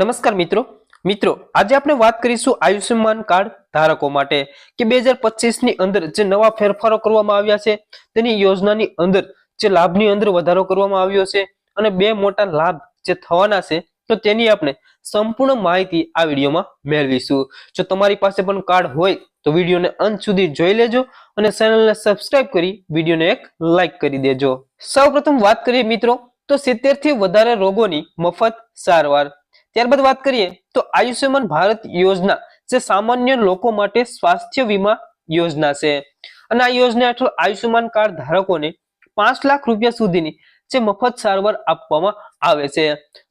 નમસ્કાર મિત્રો. મિત્રો, આજે આપણે વાત કરીશું આયુષ્યમાન કાર્ડ ધારકો માટે કે બે હજારની અંદર જે નવા ફેરફારો કરવામાં આવ્યા છે, તેની યોજનાની અંદર જે લાભની અંદર વધારો કરવામાં આવ્યો છે અને બે મોટા લાભ જે થવાના છે, તો તેની આપણે સંપૂર્ણ માહિતી આ વિડીયોમાં મેળવીશું. જો તમારી પાસે પણ કાર્ડ હોય, તો વિડીયોને અંત સુધી જોઈ લેજો અને ચેનલને સબસ્ક્રાઇબ કરી વિડીયોને એક લાઈક કરી દેજો. સૌપ્રથમ વાત કરીએ મિત્રો, તો સિત્તેરથી વધારે રોગોની મફત સારવાર ત્યારબાદ વાત કરીએ તો આયુષ્યમાન ભારત યોજના જે સામાન્ય લોકો માટે સ્વાસ્થ્ય વીમા યોજના છે. અને આ યોજના હેઠળ આયુષ્યમાન કાર્ડ ધારકોને પાંચ લાખ રૂપિયા સુધીની જે મફત સારવાર આપવામાં આવે છે.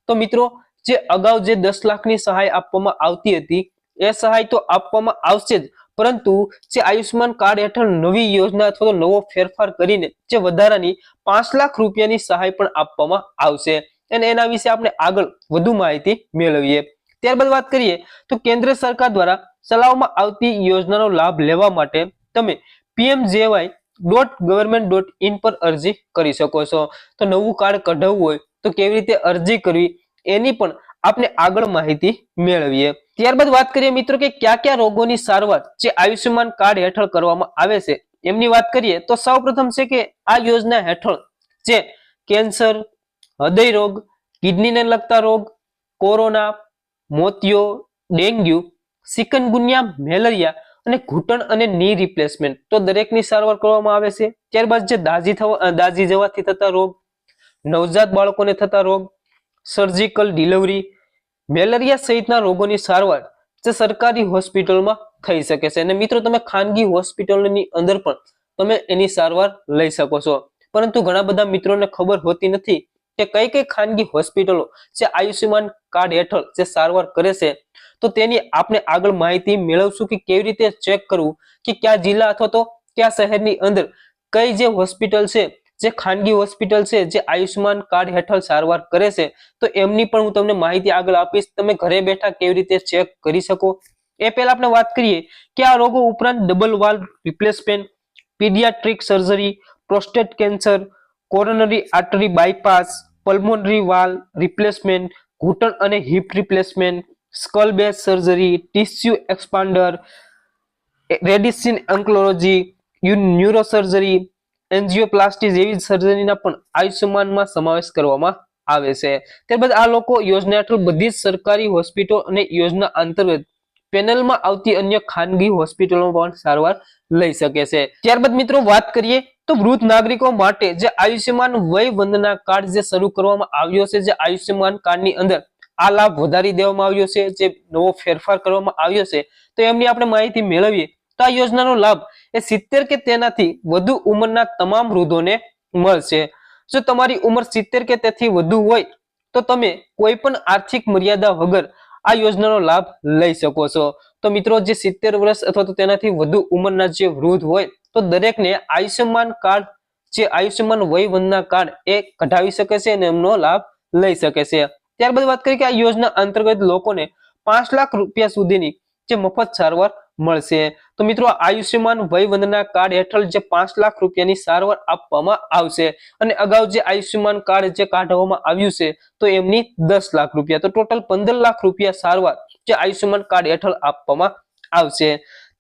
તો મિત્રો, જે અગાઉ જે દસ લાખની સહાય આપવામાં આવતી હતી, એ સહાય તો આપવામાં આવશે જ. પરંતુ જે આયુષ્યમાન કાર્ડ હેઠળ નવી યોજના અથવા તો નવો ફેરફાર કરીને જે વધારાની પાંચ લાખ રૂપિયાની સહાય પણ આપવામાં આવશે. અને એના વિશે આપણે આગળ વધુ માહિતી મેળવીએ. ત્યારબાદ વાત કરીએ તો કેન્દ્ર સરકાર દ્વારા ચલાવવામાં આવતી યોજનાનો લાભ લેવા માટે તમે PMJAY dot government dot in પર અરજી કરી શકો છો. તો નવું કાર્ડ કઢાવવું હોય તો કેવી રીતે અરજી કરવી એની પણ આપણે આગળ માહિતી મેળવીએ. ત્યારબાદ વાત કરીએ મિત્રો કે કયા કયા રોગોની સારવાર જે આયુષ્યમાન કાર્ડ હેઠળ કરવામાં આવે છે. એમની વાત કરીએ તો સૌપ્રથમ છે કે આ યોજના હેઠળ જે કેન્સર હૃદય રોગ, કિડનીને લગતા રોગ, કોરોના, મોતિયો, ડેન્ગ્યુ સિકનગુનિયા મેલેરિયા અને ઘૂંટણ અને ની રિપ્લેસમેન્ટ તો દરેકની સારવાર કરવામાં આવે છે. ત્યારબાદ જે દાઝી થવા દાઝી જવાથી થતા રોગ, નવજાત બાળકોને થતા રોગ સર્જિકલ ડિલિવરી મેલેરિયા સહિતના રોગોની સારવાર જે સરકારી હોસ્પિટલમાં થઈ શકે છે. અને મિત્રો, તમે ખાનગી હોસ્પિટલની અંદર પણ તમે એની સારવાર લઈ શકો છો. પરંતુ ઘણા બધા મિત્રોને ખબર હોતી નથી કે કઈ કઈ ખાનગી હોસ્પિટલો જે આયુષ્યમાન કાર્ડ હેઠળ જે સારવાર કરે છે, તો તેની આપણે આગળ માહિતી મેળવશું કે કેવી રીતે ચેક કરવું, કે કયા જિલ્લા અથવા તો કયા શહેરની અંદર કઈ જે હોસ્પિટલ છે, જે ખાનગી હોસ્પિટલ છે, જે આયુષ્યમાન કાર્ડ હેઠળ સારવાર કરે છે, તો એમની પણ હું તમને માહિતી આગળ આપીશ. તમે ઘરે બેઠા કેવી રીતે ચેક કરી શકો? એ પહેલા આપણે વાત કરીએ કે આ રોગો ઉપરાંત double valve replacement paediatric surgery prostate cancer coronary artery bypass pulmonary valve replacement ઘૂંટણ અને hip replacement skull base surgery tissue expander radiation oncology neurosurgery angioplasty જેવી સર્જરીના પણ આયુષ્યમાનમાં સમાવેશ કરવામાં આવે છે. ત્યારબાદ આ લોકો યોજના હેઠળ બધી જ સરકારી હોસ્પિટલ અને યોજના અંતર્ગત પેનલમાં આવતી અન્ય ખાનગી હોસ્પિટલોમાં પણ સારવાર લઈ શકે છે. ત્યારબાદ મિત્રો વાત કરીએ તો વૃદ્ધ નાગરિકો માટે જે આયુષ્યમાન વય વંદના કાર્ડ જે શરૂ કરવામાં આવ્યો છે, જે આયુષ્યમાન કાર્ડની અંદર આ લાભ વધારી દેવામાં આવ્યો છે, જે નવો ફેરફાર કરવામાં આવ્યો છે, તો એમની આપણે માહિતી મેળવીએ, તો આ યોજનાનો લાભ એ સિત્તેર કે તેનાથી વધુ ઉંમરના તમામ વૃદ્ધોને મળશે. જો તમારી ઉંમર સિત્તેર કે તેથી વધુ હોય, તો તમે કોઈ પણ આર્થિક મર્યાદા વગર આ યોજનાનો લાભ લઈ શકો છો. તો મિત્રો, જે સિત્તેર વર્ષ અથવા તો તેનાથી વધુ ઉંમરના જે વૃદ્ધ હોય તો દરેકને આયુષ્યમાન કાર્ડ જે આયુષ્યમાન વયવંદના કાર્ડ એ કઢાવી શકે છે અને એમનો લાભ લઈ શકે છે. ત્યારબાદ વાત કરીએ કે આ યોજના અંતર્ગત લોકોને પાંચ લાખ રૂપિયા સુધીની જે મફત સારવાર મળશે. તો મિત્રો આયુષ્યમાન વયવંદના કાર્ડ હેઠળ જે પાંચ લાખ રૂપિયાની સારવાર આપવામાં આવશે અને અગાઉ જે આયુષ્યમાન કાર્ડ જે કાઢવામાં આવ્યું છે, તો એમની દસ લાખ રૂપિયા. તો ટોટલ પંદર લાખ રૂપિયા સારવાર જે આયુષ્યમાન કાર્ડ હેઠળ આપવામાં આવશે.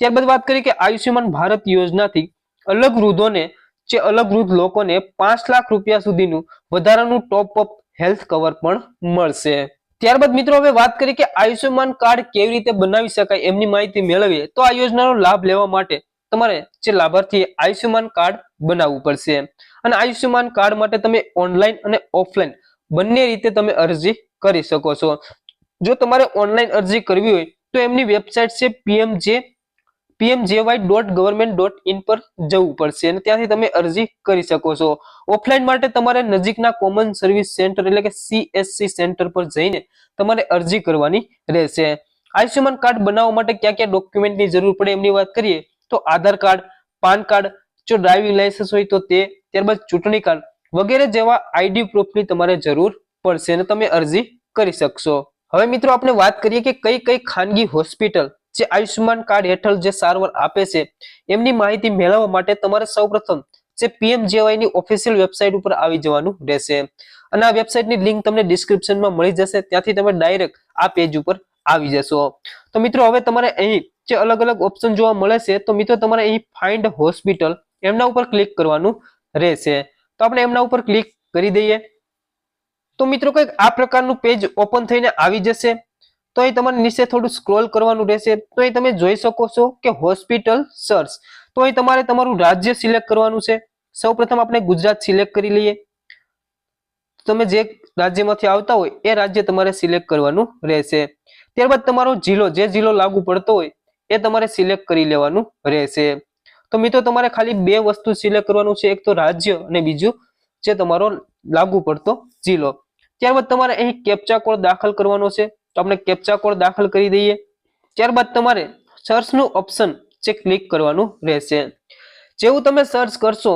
ત્યારબાદ વાત કરીએ કે આયુષ્યમાન ભારત યોજનાથી અલગ વૃદ્ધોને જે અલગ વૃદ્ધ લોકોને પાંચ લાખ રૂપિયા સુધીનું વધારાનું ટોપ હેલ્થ કવર પણ મળશે. ત્યારબાદ મિત્રો હવે વાત કરીએ કે આયુષ્યમાન કાર્ડ કેવી રીતે બનાવી શકાય એમની માહિતી મેળવીએ તો આ યોજનાનો લાભ લેવા માટે તમારે જે લાભાર્થી આયુષ્યમાન કાર્ડ બનાવવું પડશે. અને આયુષ્યમાન કાર્ડ માટે તમે ઓનલાઈન અને ઓફલાઈન બંને રીતે તમે અરજી કરી શકો છો. જો તમારે ઓનલાઈન અરજી કરવી હોય તો એમની વેબસાઇટ છે PMJ PMJAY dot government dot in પર જવું પડશે અને ત્યાંથી તમે અરજી કરી શકો છો. ઓફલાઈન માટે તમારે નજીકના કોમન સર્વિસ સેન્ટર એટલે કે સીએસસી સેન્ટર પર જઈને તમારે અરજી કરવાની રહેશે. આયુષ્યમાન કાર્ડ બનાવવા માટે કયા કયા ડોક્યુમેન્ટની જરૂર પડે એમની વાત કરીએ તો આધાર કાર્ડ, પાન કાર્ડ, જો ડ્રાઇવિંગ લાયસન્સ હોય તો તે, ત્યારબાદ ચૂંટણી કાર્ડ વગેરે જેવા આઈડી પ્રૂફની તમારે જરૂર પડશે અને તમે અરજી કરી શકશો. હવે મિત્રો આપણે વાત કરીએ કે કઈ કઈ ખાનગી હોસ્પિટલ જે આયુષ્યમાન કાર્ડ હેઠળ જે સારવાર આપે છે, એમની માહિતી મેળવવા માટે તમારે સૌપ્રથમ જે પીએમજેવાયની ઓફિશિયલ વેબસાઇટ ઉપર આવી જવાનું રહેશે. અને આ વેબસાઇટની લિંક તમને ડિસ્ક્રિપ્શનમાં મળી જશે, ત્યાંથી તમે ડાયરેક્ટ આ પેજ ઉપર આવી જશો. તો મિત્રો, હવે તમારે અહીં જે અલગ અલગ ઓપ્શન જોવા મળે છે, તો મિત્રો તમારે અહીં ફાઇન્ડ હોસ્પિટલ એમના ઉપર ક્લિક કરવાનું રહેશે. તો આપણે એમના ઉપર ક્લિક કરી દઈએ. તો મિત્રો કંઈક આ પ્રકારનું પેજ ઓપન થઈને આવી જશે. તો અહીં તમારે નીચે થોડું સ્ક્રોલ કરવાનું રહેશે. તો અહીં તમે જોઈ શકો છો કે હોસ્પિટલ સર્ચ તો અહીં તમારે તમારું રાજ્ય સિલેક્ટ કરવાનું છે. સૌપ્રથમ આપણે ગુજરાત સિલેક્ટ કરી લઈએ. તમે જે રાજ્યમાંથી આવતા હોય એ રાજ્ય તમારે સિલેક્ટ કરવાનું રહેશે. ત્યારબાદ તમારો જિલ્લો, જે જિલ્લો લાગુ પડતો હોય એ તમારે સિલેક્ટ કરી લેવાનું રહેશે. તો મિત્રો, તમારે ખાલી બે વસ્તુ સિલેક્ટ કરવાનું છે. એક તો રાજ્ય અને બીજું જે તમારો લાગુ પડતો જિલ્લો. ત્યારબાદ તમારે અહીં કેપ્ચા કોડ દાખલ કરવાનો છે. તો આપણે કેપ્ચા કોડ દાખલ કરી દઈએ. ત્યારબાદ તમારે સર્ચનું ઓપ્શન જે ક્લિક કરવાનું રહેશે. જેવું તમે સર્ચ કરશો,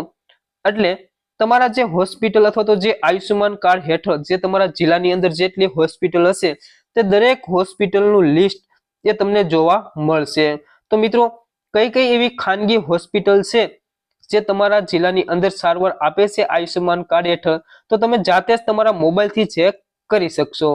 એટલે તમારા જે હોસ્પિટલ અથવા તો જે આયુષ્યમાન કાર્ડ હેઠળ જે તમારા જિલ્લાની અંદર જેટલી હોસ્પિટલ હશે, તે દરેક હોસ્પિટલનું લિસ્ટ એ તમને જોવા મળશે. તો મિત્રો, કઈ કઈ એવી ખાનગી હોસ્પિટલ છે જે તમારા જિલ્લાની અંદર સારવાર આપે છે આયુષ્યમાન કાર્ડ હેઠળ? તો તમે જાતે જ તમારા મોબાઈલથી ચેક કરી શકશો.